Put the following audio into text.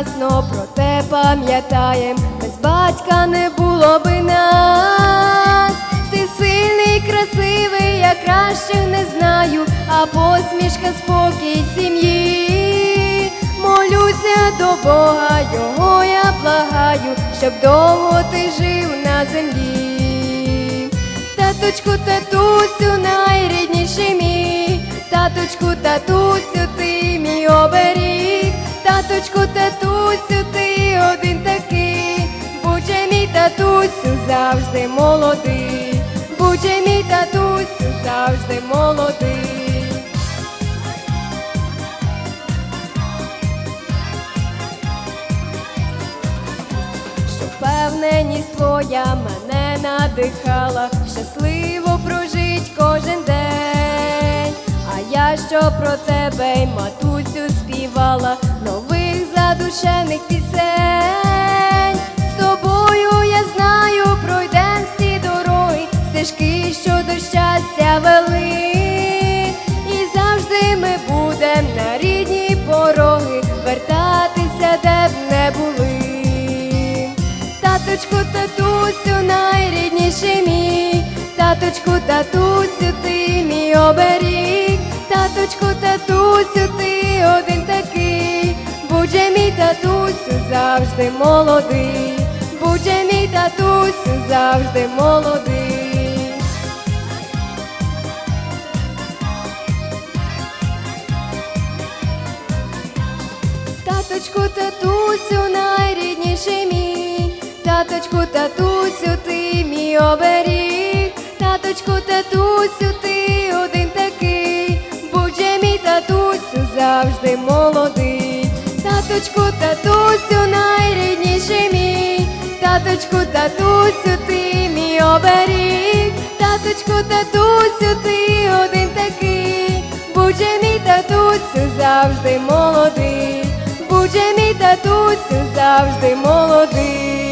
прекрасно про те пам'ятаєм, без батька не було би нас. Ти сильний, красивий, я краще не знаю, а посмішка спокій сім'ї. Молюся до Бога, його я благаю, щоб довго ти жив на землі. Таточку, татусю, найрідніший мій, таточку, татусю, ти мій оберіг, таточку, татусю, татусю, завжди молодий, будь же мій татусю, завжди молодий. що впевненість твоя мене надихала, щасливо прожить кожен день. А я що про тебе, й матусю, співала нових задушених пісень. Таточку, татусю, найрідніший мій, таточку, татусю, ти мій оберіг, таточку, татусю, ти один такий, будь мій татусю, завжди молодий, будь мій татусю, завжди молодий. Таточку, татусю, найрідніший мій, таточку, татусю, ти мій оберіг, таточку, татусю, ти один такий, будь мій татусю, завжди молодий, таточку, татусю, найрідніший мій, таточку, татусю, ти мій оберіг, таточку, татусю, ти один такий, будь же мій татусю, завжди молодий, будь мій татусю, завжди молодий.